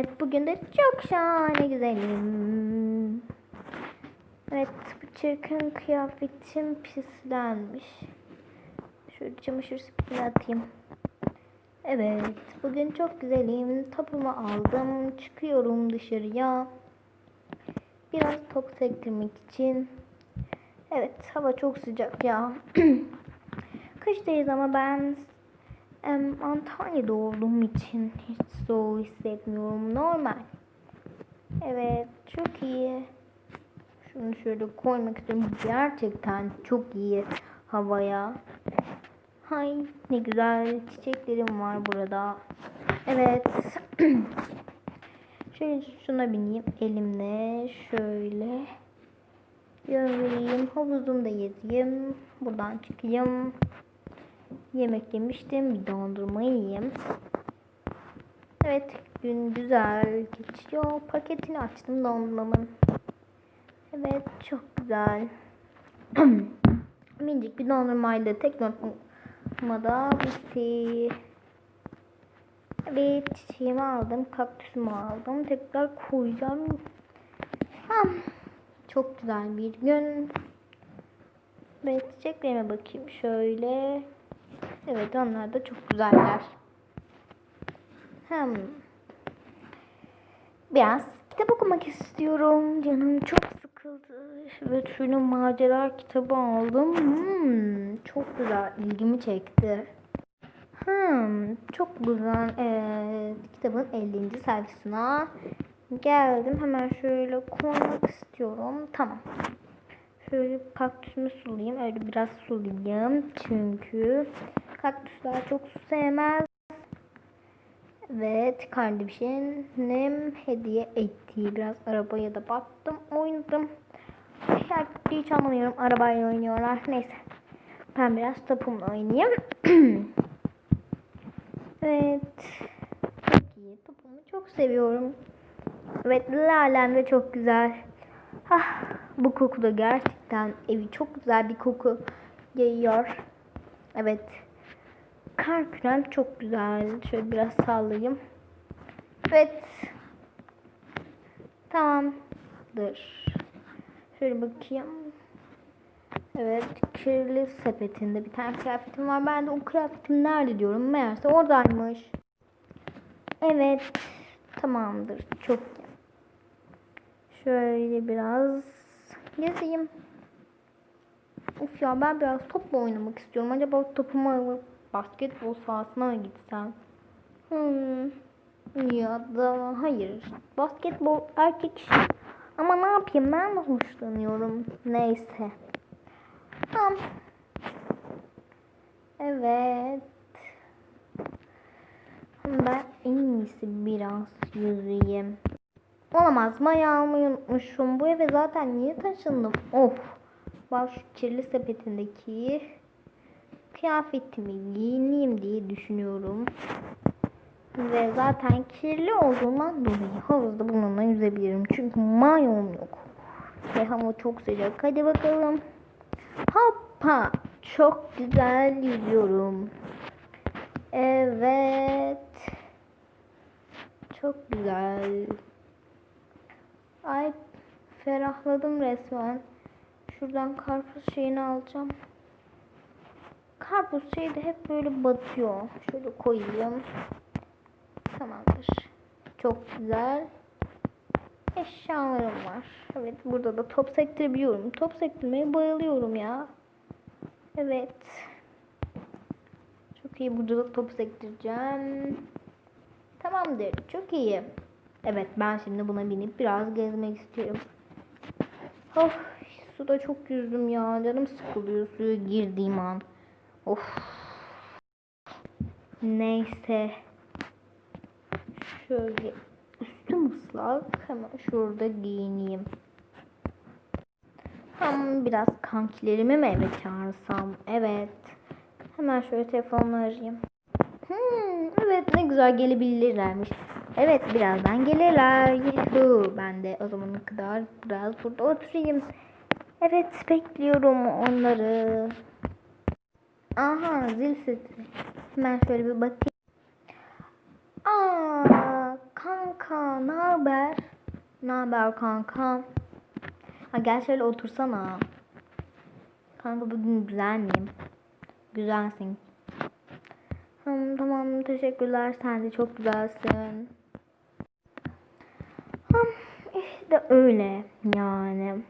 Evet bugün de çok şahane güzelim. Evet bu çirkin kıyafetim pislenmiş. Şöyle çamaşır spreyini atayım. Evet bugün çok güzelim. Topumu aldım. Çıkıyorum dışarıya. Biraz top sektirmek için. Evet hava çok sıcak ya. Kıştayız ama ben Antalya'da olduğum için hiç soğuk hissetmiyorum. Normal. Evet çok iyi. Şunu şöyle koymak istiyorum. Gerçekten çok iyi havaya. Hay ne güzel çiçeklerim var burada. Evet. şöyle şuna bineyim elimle. Şöyle. Yürüyeyim. Havuzumda gezeyim. Buradan çıkayım. Yemek yemiştim. Bir dondurma yiyeyim. Evet. Gün güzel geçiyor. Paketini açtım dondurmamın. Evet. Çok güzel. Minicik bir dondurmayla tek dondurmada bitti. Evet. Çiçeğimi aldım. Kaktüsümü aldım. Tekrar koyacağım. Ha. Çok güzel bir gün. Ve çiçeklerime bakayım şöyle. Evet onlar da çok güzeller. Hem biraz kitap okumak istiyorum. Canım çok sıkıldı. Ve şöyle macera kitabı aldım. Hmm, çok güzel. ilgimi çekti. Hmm, çok güzel. Evet, kitabın 50. sayfasına geldim. Hemen şöyle koymak istiyorum. Tamam. Şöyle kaktüsümü sulayayım. Öyle biraz sulayayım. Çünkü kaktüsler çok su sevmez. Evet kardeşim hediye ettiği biraz arabaya da baktım. Oynadım. Her hiç anlamıyorum. Arabayla oynuyorlar. Neyse. Ben biraz topumla oynayayım. evet. Çok iyi. Topumu çok seviyorum. Evet lalem de çok güzel. Ah, bu koku da gerçekten evi çok güzel bir koku yayıyor. Evet. Kar krem çok güzel. Şöyle biraz sallayayım. Evet. Tamamdır. Şöyle bakayım. Evet. Kirli sepetinde bir tane kıyafetim var. Ben de o kıyafetim nerede diyorum. Meğerse oradaymış. Evet. Tamamdır. Çok iyi. Şöyle biraz gezeyim. Uf ya ben biraz topla oynamak istiyorum. Acaba topumu alıp basketbol sahasına mı gitsem? Hmm. Ya da hayır. Basketbol erkek işi. Ama ne yapayım ben de hoşlanıyorum. Neyse. Tamam. Evet. Ben en iyisi biraz yüzeyim. Olamaz maya almayı unutmuşum. Bu eve zaten niye taşındım? Of. Bak şu kirli sepetindeki kıyafetimi giyineyim diye düşünüyorum. Ve zaten kirli olduğundan dolayı havuzda bununla yüzebilirim. Çünkü mayom yok. Ve hava çok sıcak. Hadi bakalım. Hoppa. Çok güzel yüzüyorum. Evet. Çok güzel. Ay ferahladım resmen. Şuradan karpuz şeyini alacağım. Karpuz şey de hep böyle batıyor. Şöyle koyayım. Tamamdır. Çok güzel. Eşyalarım var. Evet burada da top sektirebiliyorum. Top sektirmeye bayılıyorum ya. Evet. Çok iyi. Burada da top sektireceğim. Tamamdır. Çok iyi. Evet ben şimdi buna binip biraz gezmek istiyorum. Of suda çok yüzdüm ya. Canım sıkılıyor suya girdiğim an. Of. Neyse. Şöyle üstüm ıslak. Hemen şurada giyineyim. Hem biraz kankilerimi mi eve çağırsam? Evet. Hemen şöyle telefonla arayayım. Hmm, evet ne güzel gelebilirlermiş. Evet birazdan gelirler. Yuhu. Ben de o zamana kadar biraz burada oturayım. Evet bekliyorum onları. Aha zil sesi. Hemen şöyle bir bakayım. Aa kanka ne haber? Ne haber kanka? Ha gel şöyle otursana. Kanka bugün güzel miyim? Güzelsin. Hmm, tamam teşekkürler sen de çok güzelsin. Hmm, işte öyle yani.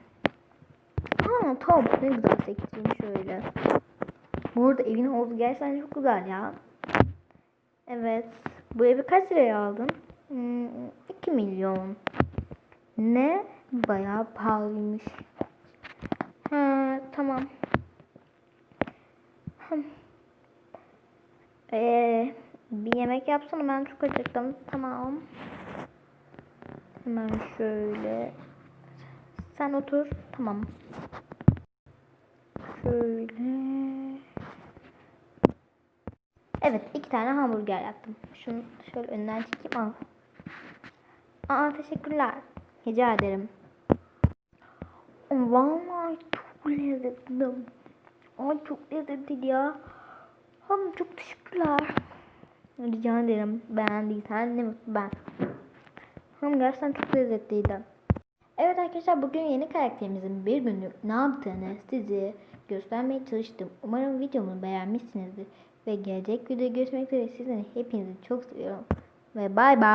Ha tamam ne güzel sektireyim şöyle. Bu arada evin havuzu gerçekten çok güzel ya. Evet. Bu evi kaç liraya aldın? Hmm, 2 milyon. Ne? Bayağı pahalıymış. Ha, tamam. Ee, bir yemek yapsana ben çok acıktım. Tamam. Hemen şöyle. Sen otur. Tamam. Şöyle. Evet iki tane hamburger yaptım. Şunu şöyle önden çekeyim al. Aa teşekkürler. Rica ederim. Vallahi çok lezzetli. Ay çok lezzetli ya. Hanım çok teşekkürler. Rica ederim. Beğendiysen ne mutlu ben. Hanım gerçekten çok lezzetliydi. Evet arkadaşlar bugün yeni karakterimizin bir günlük ne yaptığını size göstermeye çalıştım. Umarım videomu beğenmişsinizdir. Ve gelecek videoda görüşmek üzere sizleri hepinizi çok seviyorum. Ve bay bay.